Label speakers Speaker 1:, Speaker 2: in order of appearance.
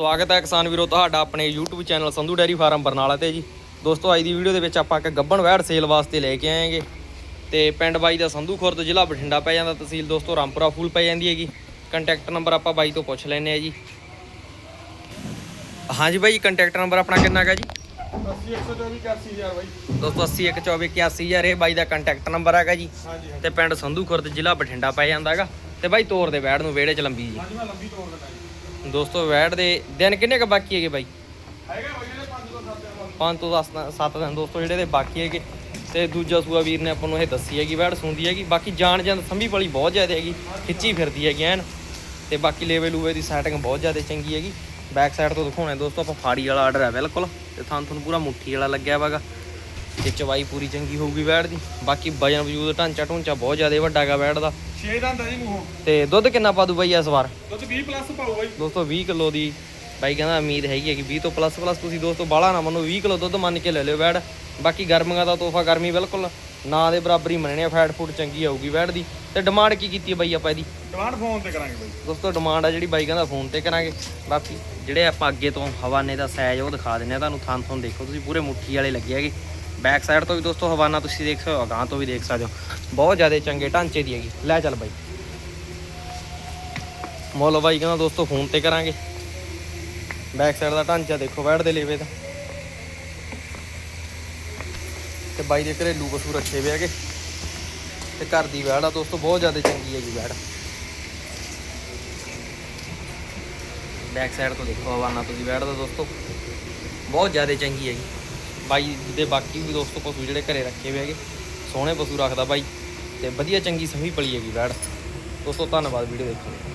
Speaker 1: ਸਵਾਗਤ ਹੈ ਕਿਸਾਨ ਵੀਰੋ ਤੁਹਾਡਾ ਆਪਣੇ YouTube channel Sandhu dairy farm Barnala ਤੇ ਜੀ। ਦੋਸਤੋ ਅੱਜ ਦੀ ਵੀਡੀਓ ਦੇ ਵਿੱਚ ਆਪਾਂ ਇੱਕ ਗੱਬਣ ਵੈੜ ਸੇਲ ਵਾਸਤੇ ਲੈ ਕੇ ਆਏ ਹਾਂਗੇ। ਤੇ ਪਿੰਡ ਬਾਈ ਦਾ ਸੰਧੂ ਖੁਰਦ ਜ਼ਿਲ੍ਹਾ ਬਠਿੰਡਾ ਪੈ ਜਾਂਦਾ ਤਹਿਸੀਲ ਦੋਸਤੋ ਰਾਮਪੁਰਾ ਫੂਲ ਪੈ ਜਾਂਦੀ ਹੈਗੀ। ਕੰਟੈਕਟ ਨੰਬਰ ਆਪਾਂ ਬਾਈ ਤੋਂ ਪੁੱਛ ਲੈਨੇ ਆ ਜੀ। ਹਾਂਜੀ ਬਾਈ ਕੰਟੈਕਟ ਨੰਬਰ ਆਪਣਾ ਕਿੰਨਾ ਹੈਗਾ ਜੀ?
Speaker 2: 80 124 81000 ਬਾਈ
Speaker 1: ਦੋਸਤੋ 812481 ਇਹ ਬਾਈ ਦਾ ਕੰਟੈਕਟ ਨੰਬਰ ਹੈਗਾ ਜੀ।
Speaker 2: ਹਾਂਜੀ
Speaker 1: ਤੇ ਪਿੰਡ ਸੰਧੂ ਖੁਰਦ ਜ਼ਿਲ੍ਹਾ ਬਠਿੰਡਾ ਪੈ ਜਾਂਦਾ ਹੈਗਾ। ਤੇ ਬਾਈ ਤੋਰ ਦੇ ਵੈੜ ਨੂੰ ਵਿਹੜੇ ਚ ਲੰਬੀ ਜੀ।
Speaker 2: ਹਾਂਜੀ ਮੈਂ ਲੰਬੀ ਤੋੜ ਦਿੰਦਾ ਜੀ।
Speaker 1: ਦੋਸਤੋ ਵੈੜ ਦੇ ਦਿਨ ਕਿੰਨੇ ਕ ਬਾਕੀ ਹੈਗੇ ਬਾਈ?
Speaker 2: ਹੈਗਾ ਬਾਈ ਇਹਦੇ 5 ਤੋਂ 7 ਦਿਨ
Speaker 1: ਪੰਜ ਤੋਂ 10 7 ਦਿਨ ਦੋਸਤੋ ਜਿਹੜੇ ਦੇ ਬਾਕੀ ਹੈਗੇ। ਤੇ ਦੂਜਾ ਸੂਆ ਵੀਰ ਨੇ ਆਪਾਂ ਨੂੰ ਇਹ ਦੱਸੀ ਹੈਗੀ ਵੈੜ ਸੁੰਦੀ ਹੈਗੀ। ਬਾਕੀ ਜਾਣ ਜਾਂ ਸੰਭੀ ਵਾਲੀ ਬਹੁਤ ਜ਼ਿਆਦਾ ਹੈਗੀ ਖਿੱਚੀ ਫਿਰਦੀ ਹੈਗੀ ਐਨ। ਤੇ ਬਾਕੀ ਲੇਵੇ ਲੂਵੇ ਦੀ ਸੈਟਿੰਗ ਬਹੁਤ ਜ਼ਿਆਦਾ ਚੰਗੀ ਹੈਗੀ। ਬੈਕ ਸਾਈਡ ਤੋਂ ਦਿਖਾਉਣਾ ਦੋਸਤੋ ਆਪਾਂ ਫਾੜੀ ਵਾਲਾ ਆਰਡਰ ਹੈ ਬਿਲਕੁਲ। ਤੇ ਥਾਂ ਤੁਹਾਨੂੰ ਪੂਰਾ ਮੁੱਠੀ ਵਾਲਾ ਲੱਗਿਆ ਵਾਗਾ ਤੇ ਚਵਾਈ ਪੂਰੀ ਚੰਗੀ ਹੋਊਗੀ ਵੈੜ ਦੀ। ਬਾਕੀ ਵਜਨ ਵਜੂਦ ਢਾਂਚਾ ਢੂੰਚਾ ਬਹੁਤ ਜ਼ਿਆਦਾ ਵੱਡਾ ਹੈਗਾ ਵੈੜ ਦਾ।
Speaker 2: 6 ਦੰਦ ਜੀ ਮੂੰਹੋਂ।
Speaker 1: ਤੇ ਦੁੱਧ ਕਿੰਨਾ ਪਾ ਦੂ ਬਾਈ ਇਸ ਵਾਰ?
Speaker 2: ਦੁੱਧ 20 ਪਲੱਸ ਪਾਉ ਬਾਈ।
Speaker 1: ਦੋਸਤੋ 20 ਕਿਲੋ ਦੀ। ਬਾਈ ਕਹਿੰਦਾ ਉਮੀਦ ਹੈਗੀ ਹੈ ਕਿ 20 ਤੋਂ ਪਲੱਸ ਪਲੱਸ ਤੁਸੀਂ ਦੋਸਤੋ ਬਾਹਲਾ ਨਾ ਮੰਨੋ 20 ਕਿਲੋ ਦੁੱਧ ਮੰਨ ਕੇ ਲੈ ਲਿਓ ਵੈੜ ਬਾਕੀ ਗਰਮੀਆਂ ਦਾ ਤੋਹਫਾ ਗਰਮੀ ਬਿਲਕੁਲ ਨਾ ਦੇ ਬਰਾਬਰ ਹੀ ਮੰਨਣੇ ਆ ਫੈਟ ਫੂਡ ਚੰਗੀ ਆਊਗੀ ਵੈੜ ਦੀ। ਤੇ ਡਿਮਾਂਡ ਕੀ ਕੀਤੀ ਬਾਈ ਆਪਾਂ ਇਹਦੀ?
Speaker 2: ਡਿਮਾਂਡ ਫੋਨ ਤੇ ਕਰਾਂਗੇ ਬਾਈ।
Speaker 1: ਦੋਸਤੋ ਡਿਮਾਂਡ ਆ ਜਿਹੜੀ ਬਾਈ ਕਹਿੰਦਾ ਫੋਨ ਤੇ ਕਰਾਂਗੇ। ਬਾਕੀ ਜਿਹੜੇ ਆਪਾਂ ਅੱਗੇ ਤੋਂ ਹਵਾਨੇ ਦਾ ਸਾਈਜ਼ ਉਹ ਦਿਖਾ ਦਿੰਨੇ ਆ। ਤੁਹਾਨੂੰ ਥਾਂ ਥੋਂ ਦੇਖੋ ਤੁਸੀਂ ਪੂਰੇ ਮੁੱਠੀ ਵਾਲੇ ਲੱਗੇ ਹੈਗੇ। ਬੈਕ ਸਾਈਡ ਤੋਂ ਵੀ ਦੋਸਤੋ, ਹਵਾਨਾ ਤੁਸੀਂ ਦੇਖ ਸਕਦੇ ਹੋ, ਅਗਾਂਹ ਤੋਂ ਵੀ ਦੇਖ ਸਕਦੇ ਹੋ। ਬਹੁਤ ਜ਼ਿਆਦਾ ਚੰਗੇ ਢਾਂਚੇ ਦੀ ਹੈਗੀ। ਲੈ ਚੱਲ ਬਾਈ। ਮੁੱਲ ਬਾਈ ਕਹਿੰਦਾ ਦੋਸਤੋ, ਫੋਨ ਤੇ ਕਰਾਂਗੇ। ਬੈਕ ਸਾਈਡ ਦਾ ਢਾਂਚਾ ਦੇਖੋ, ਬੈਠ ਦੇ ਲੇਵੇ ਦਾ ਤੇ ਬਾਈ ਦੇ ਘਰੇਲੂ ਪਸ਼ੂ ਰੱਖੇ ਹੋਏ ਹੈਗੇ। ਤੇ ਘਰ ਦੀ ਵੈੜ ਆ ਦੋਸਤੋ, ਬਹੁਤ ਜ਼ਿਆਦਾ ਚੰਗੀ ਹੈਗੀ ਵੈੜ। ਬੈਕ ਸਾਈਡ ਤੋਂ ਦੇਖੋ, ਹਵਾਨਾ ਤੁਸੀਂ ਵੈੜ ਦਾ ਦੋਸਤੋ। ਬਹੁਤ ਜ਼ਿਆਦਾ ਚੰਗੀ ਹੈਗੀ। ਬਾਈ ਦੇ ਬਾਕੀ ਵੀ ਦੋਸਤੋ ਪਸ਼ੂ ਜਿਹੜੇ ਘਰੇ ਰੱਖੇ ਹੋਏ ਹੈਗੇ, ਸੋਹਣੇ ਪਸ਼ੂ ਰੱਖਦਾ ਬਾਈ ਤੇ ਵਧੀਆ ਚੰਗੀ ਸਹੀ ਪਲੀ ਹੈਗੀ ਵੈੜ। ਦੋਸਤੋ, ਧੰਨਵਾਦ, ਵੀਡੀਓ ਦੇਖਣ ਲਈ।